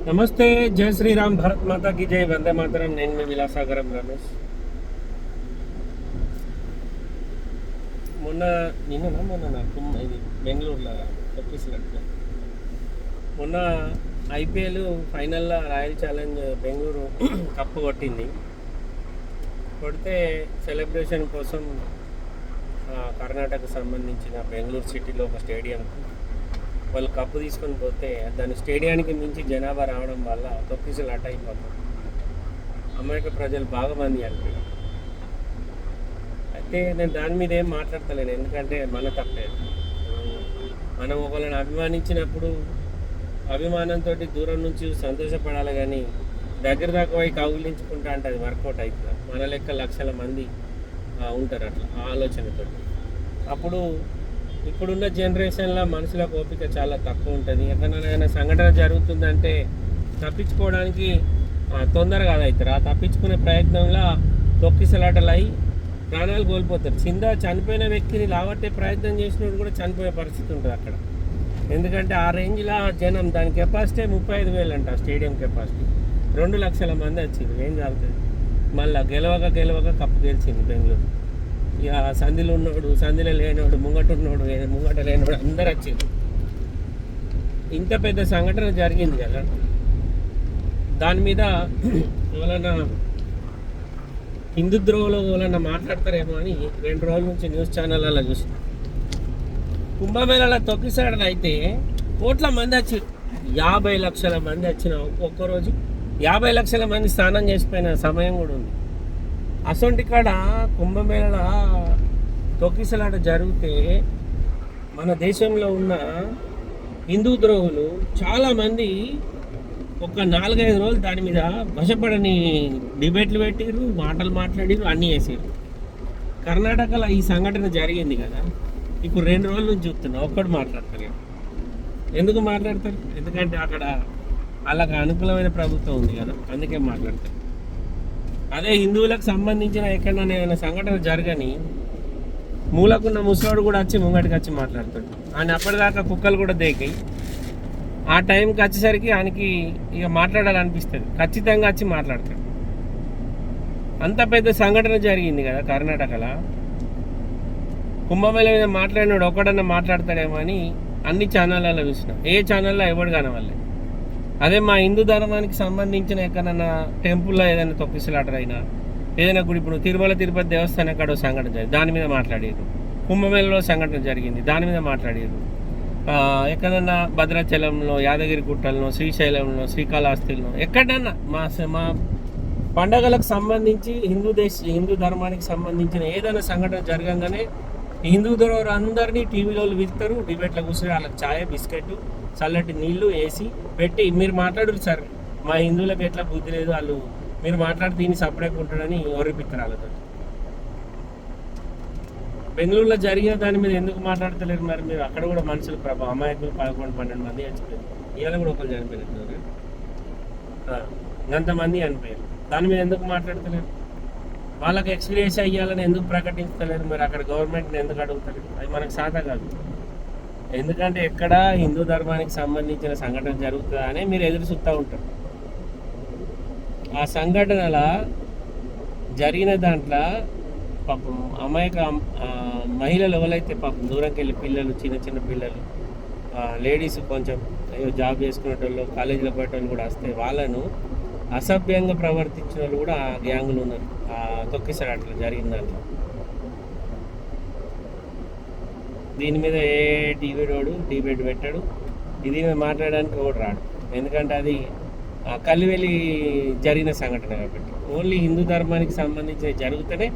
నమస్తే జయ శ్రీరామ్ భారత్ మాతాకి జై వందే మాతరం నేను మీ విలాసాగరం రమేష్ మొన్న నిన్న మొన్న నాకు ఇది బెంగళూరులో తప్పిసినట్టు మొన్న ఐపీఎల్ ఫైనల్లో రాయల్ ఛాలెంజ్ బెంగళూరు కప్పు కొట్టింది కొడితే సెలబ్రేషన్ కోసం కర్ణాటకకు సంబంధించిన బెంగళూరు సిటీలో ఒక స్టేడియంకు వాళ్ళు కప్పు తీసుకొని పోతే దాని స్టేడియానికి మించి జనాభా రావడం వల్ల తొక్కిసలు అట్ అయిపోతుంది అమెరికా ప్రజలు బాగా మంది అంటే అయితే నేను దాని మీద ఏం మాట్లాడతలేను ఎందుకంటే మన తప్పే. మనం ఒకళ్ళని అభిమానించినప్పుడు అభిమానంతో దూరం నుంచి సంతోషపడాలి కానీ దగ్గర దాకా పోయి కౌగిలించుకుంటా అంటే అది వర్కౌట్ అవుతుంది మన లెక్క లక్షల మంది ఉంటారు అట్లా ఆ ఆలోచనతో అప్పుడు ఇప్పుడున్న జనరేషన్లో మనుషుల ఓపిక చాలా తక్కువ ఉంటుంది. ఎక్కడైనా సంఘటన జరుగుతుందంటే తప్పించుకోవడానికి తొందరగా అవుతారు ఆ తప్పించుకునే ప్రయత్నంలో తొక్కిసలాటలు అయి ప్రాణాలు కోల్పోతారు. కింద చనిపోయిన వ్యక్తిని లావట్టే ప్రయత్నం చేసినప్పుడు కూడా చనిపోయే పరిస్థితి ఉంటుంది అక్కడ. ఎందుకంటే ఆ రేంజ్లో జనం దాని కెపాసిటీ ముప్పై ఐదు వేలు అంట స్టేడియం కెపాసిటీ. రెండు లక్షల మంది వచ్చింది ఏం కాదు మళ్ళీ గెలవక గెలవక కప్పు గెలిచింది బెంగళూరు. ఇక సంధిలో ఉన్నాడు సంధిలో లేనోడు ముంగట ఉన్నాడు ముంగట లేనివాడు అందరు వచ్చారు ఇంత పెద్ద సంఘటన జరిగింది కదా. దాని మీద ఎవరన్నా హిందూ ద్రోహంలో ఎవరన్నా మాట్లాడతారేమో అని రెండు రోజుల నుంచి న్యూస్ ఛానళ్ళలో చూసిన. కుంభమేళాల తొక్కిసాడలు అయితే కోట్ల మంది వచ్చి యాభై లక్షల మంది వచ్చిన ఒక్కొక్క రోజు యాభై లక్షల మంది స్నానం చేసిపోయిన సమయం కూడా ఉంది. అసొంటి కాడ కుంభమేళ తొక్కిసలాట జరిగితే మన దేశంలో ఉన్న హిందూ ద్రోహులు చాలామంది ఒక నాలుగైదు రోజులు దాని మీద వశపడని డిబేట్లు పెట్టిరు మాటలు మాట్లాడిర్రు అన్నీ వేసారు కర్ణాటకలో ఈ సంఘటన జరిగింది కదా. ఇప్పుడు రెండు రోజుల నుంచి చూస్తున్నా ఒక్కడు మాట్లాడతారు ఎందుకు మాట్లాడతారు ఎందుకంటే అక్కడ వాళ్ళకి అనుకూలమైన ప్రభుత్వం ఉంది కదా అందుకే మాట్లాడతారు అదే హిందువులకు సంబంధించిన ఎక్కడైనా ఏమైనా సంఘటన జరగని మూలకున్న ముసలోడు కూడా వచ్చి ముంగటికి వచ్చి మాట్లాడతాడు. ఆయన అప్పటిదాకా కుక్కలు కూడా దేకాయి. ఆ టైంకి వచ్చేసరికి ఆయనకి ఇక మాట్లాడాలనిపిస్తుంది. ఖచ్చితంగా వచ్చి మాట్లాడతాడు. అంత పెద్ద సంఘటన జరిగింది కదా కర్ణాటకలో. కుంభమేళ మీద మాట్లాడినాడు ఒకడన్నా మాట్లాడతాడేమో అని అన్ని ఛానళ్ళలో చూసిన. ఏ ఛానల్లో ఎవడు కానవాళ్ళే అదే మా హిందూ ధర్మానికి సంబంధించిన ఎక్కడన్నా టెంపుల్లో ఏదైనా తొక్కిసలాటరైనా ఏదైనా గుడి ఇప్పుడు తిరుమల తిరుపతి దేవస్థానం కాడ సంఘటన జరిగింది. దాని మీద మాట్లాడారు కుంభమేళలో సంఘటన జరిగింది. దాని మీద మాట్లాడారు ఎక్కడన్నా భద్రాచలంలో యాదగిరి గుట్టలను శ్రీశైలంలో శ్రీకాళహస్తిలో ఎక్కడన్నా మా మా పండగలకు సంబంధించి హిందూ దేశ హిందూ ధర్మానికి సంబంధించిన ఏదైనా సంఘటన జరగంగానే హిందూ ధర్మం అందరినీ టీవీలో పిలుస్తారు డిబేట్లో కూర్చొని వాళ్ళకి ఛాయ్ బిస్కెట్ చల్లటి నీళ్ళు వేసి పెట్టి మీరు మాట్లాడరు సార్. మా హిందువులకు ఎట్లా బుద్ధి లేదు వాళ్ళు. మీరు మాట్లాడితే దీన్ని సపరేట్ ఉంటాడని ఓరిపిస్తారు వాళ్ళతో? బెంగళూరులో జరిగిన దాని మీద ఎందుకు మాట్లాడతలేరు మరి మీరు? అక్కడ కూడా మనుషులు ప్రభావ. అమాయకులు పదకొండు పన్నెండు మంది చచ్చిపోయారు ఇవాళ కూడా ఒకరు చనిపోయినట్టు ఎంతమంది చనిపోయారు. దాని మీద ఎందుకు మాట్లాడతలేరు? వాళ్ళకి ఎక్స్పీరియన్స్ అయ్యాలని ఎందుకు ప్రకటించలేరు మరి? అక్కడ గవర్నమెంట్ని ఎందుకు అడుగుతలేరు? అది మనకు సాధ కాదు. ఎందుకంటే ఎక్కడ హిందూ ధర్మానికి సంబంధించిన సంఘటన జరుగుతుందా అని మీరు ఎదురు చూస్తూ ఉంటారు. ఆ సంఘటనల జరిగిన దాంట్లో పాపం అమాయక మహిళలు ఎవరైతే పాపం దూరంకి వెళ్ళి పిల్లలు చిన్న చిన్న పిల్లలు లేడీస్ కొంచెం అయ్యో జాబ్ చేసుకునేటోళ్ళు కాలేజీలో పోయేటోళ్ళు కూడా వస్తే వాళ్ళను అసభ్యంగా ప్రవర్తించిన వాళ్ళు కూడా ఆ గ్యాంగులు ఉన్నారు. తొక్కిసారి అట్లా జరిగిన దాంట్లో దీని మీద ఏ డిబేట్ వాడు డిబేట్ పెట్టాడు ఇది మీద మాట్లాడడానికి ఎవడు రాడు. ఎందుకంటే అది ఆ, కలివెలి జరిగిన సంఘటన కాబట్టి. ఓన్లీ హిందూ ధర్మానికి సంబంధించి జరుగుతూనే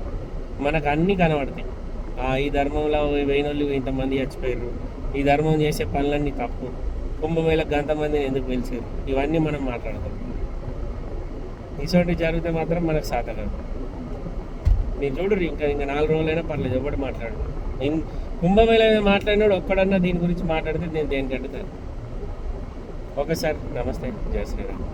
మనకు అన్నీ కనబడతాయి. ఆ, ఈ ధర్మంలో వేయినోళ్ళు ఇంతమంది చచ్చిపోయారు ఈ ధర్మం చేసే పనులన్నీ తప్పు. కుంభమేళకు గంతమందిని ఎందుకు పిలిచారు? ఇవన్నీ మనం మాట్లాడతాం. ఇటువంటి జరిగితే మాత్రం మనకు సాధ కాదు మీరు చూడరు ఇంకా ఇంకా నాలుగు రోజులైనా పర్లేదు ఎవడు మాట్లాడు నేను కుంభమేళ మాట్లాడినాడు ఒక్కడన్నా దీని గురించి మాట్లాడితే నేను దేనికి అడుగుతాను ఓకే సార్ నమస్తే జయ శ్రీరామ్.